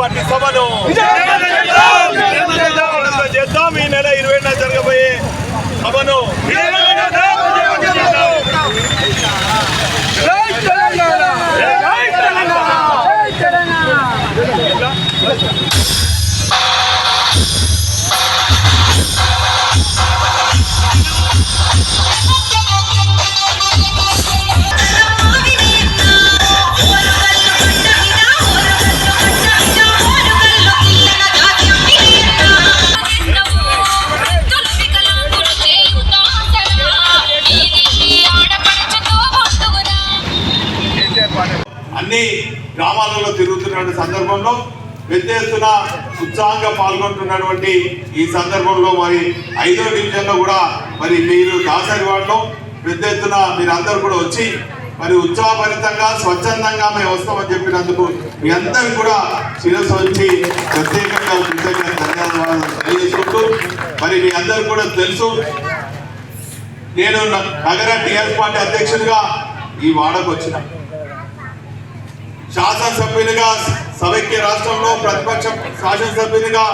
Party సభను చేద్దాం. ఈ నెల ఇరవై ఏడున జరగబోయే సభను. అన్ని గ్రామాలలో తిరుగుతున్న సందర్భంలో పెద్ద ఎత్తున ఉత్సాహంగా పాల్గొంటున్నటువంటి ఈ సందర్భంలో మరి ఐదో డివిజన్లో కూడా మరి మీరు దాసరి వాడలో పెద్ద ఎత్తున మీరందరూ కూడా వచ్చి మరి ఉత్సాహభరితంగా స్వచ్ఛందంగా మేము వస్తామని చెప్పినందుకు మీ అందరికి కూడా శిరస్సు వచ్చి ప్రత్యేకంగా కృతజ్ఞత ధన్యవాదాలు తెలియజేసుకుంటూ మరి మీ అందరికి కూడా తెలుసు. నేను నగర టీఆర్ పార్టీ అధ్యక్షుడిగా ఈ వాడకు వచ్చిన. శాసనసభ్యునిగా సమైక్య రాష్ట్రంలో ప్రతిపక్ష శాసనసభ్యునిగా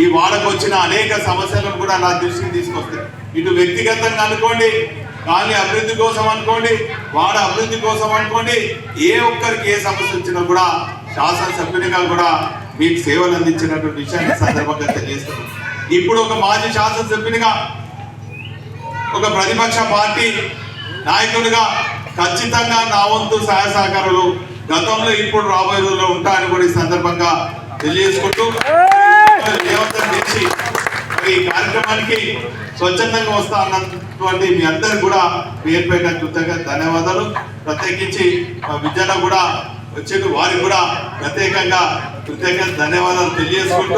ఈ వాడకు వచ్చిన అనేక సమస్యలను కూడా నా దృష్టికి తీసుకొస్తాయి. ఇటు వ్యక్తిగతంగా అనుకోండి కానీ అభివృద్ధి కోసం అనుకోండి వాడ అభివృద్ధి కోసం అనుకోండి ఏ ఒక్కరికి ఏ సమస్య వచ్చినా కూడా శాసనసభ్యునిగా కూడా మీకు సేవలు అందించినటువంటి విషయాన్ని సందర్భంగా తెలియజేస్తున్నాను. ఇప్పుడు ఒక మాజీ శాసనసభ్యునిగా ఒక ప్రతిపక్ష పార్టీ నాయకుడిగా ఖచ్చితంగా నా వంతు సహాయ సహకారాలు గతంలో ఇప్పుడు రాబోయే రోజుల్లో ఉంటాయని కూడా ఈ సందర్భంగా తెలియజేసుకుంటూ దేవతను చేసి మరి ఈ కార్యక్రమానికి స్వచ్ఛందంగా వస్తా అన్నటువంటి మీ అందరు కూడా పేరు పేరు కృతజ్ఞత ధన్యవాదాలు. ప్రత్యేకించి మా విద్యలో కూడా వచ్చేది వారికి కూడా ప్రత్యేకంగా కృతజ్ఞత ధన్యవాదాలు తెలియజేసుకుంటూ